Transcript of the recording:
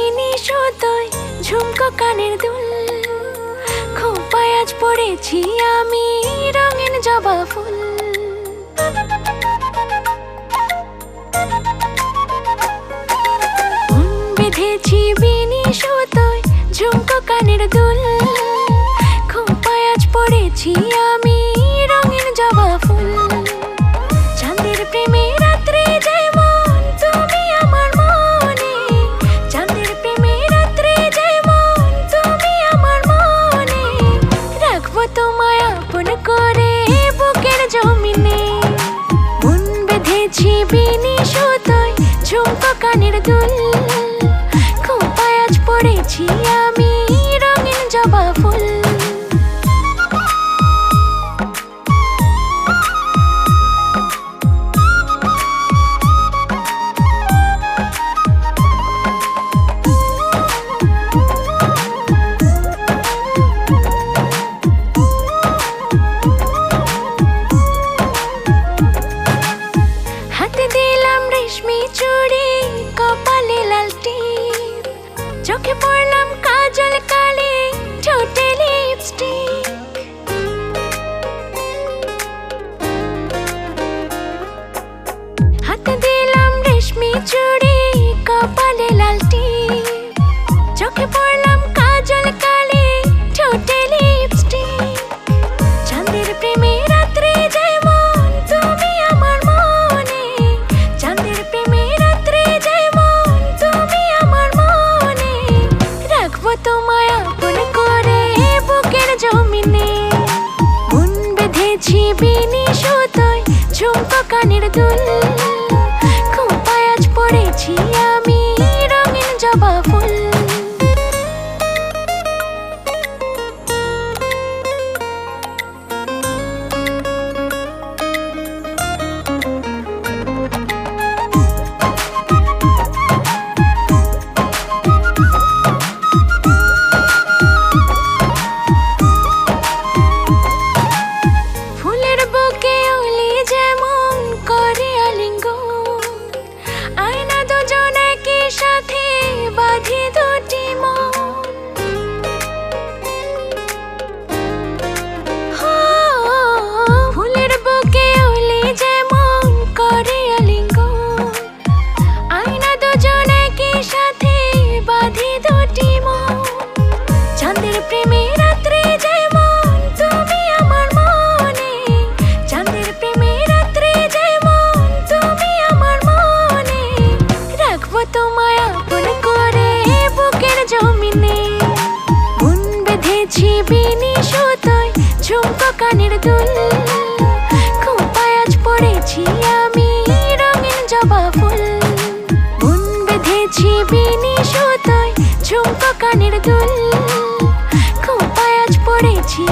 পাইনি সতয় ঝুমকো কানের দুল। খোপায় আজ পড়েছি আমি রঙিন জবা ফুল। বেঁধেছি বিনি সতয় ঝুমকো কানের দুল। খোপায় পায়াজ পড়েছি বিনি সুতোয় ঝুমকো কানের দুল। খুব পায়াজ পড়েছি কানের দুল। খুব পায়াজ পড়েছি পেয়েছি বিনি সুতোয় ঝুমকো কানের দুল। খোপায় আজ পড়েছি আমি জবা ফুল। মন বেঁধেছি বিনি সুতোয় ঝুমকো দুল। খোপায় পড়েছি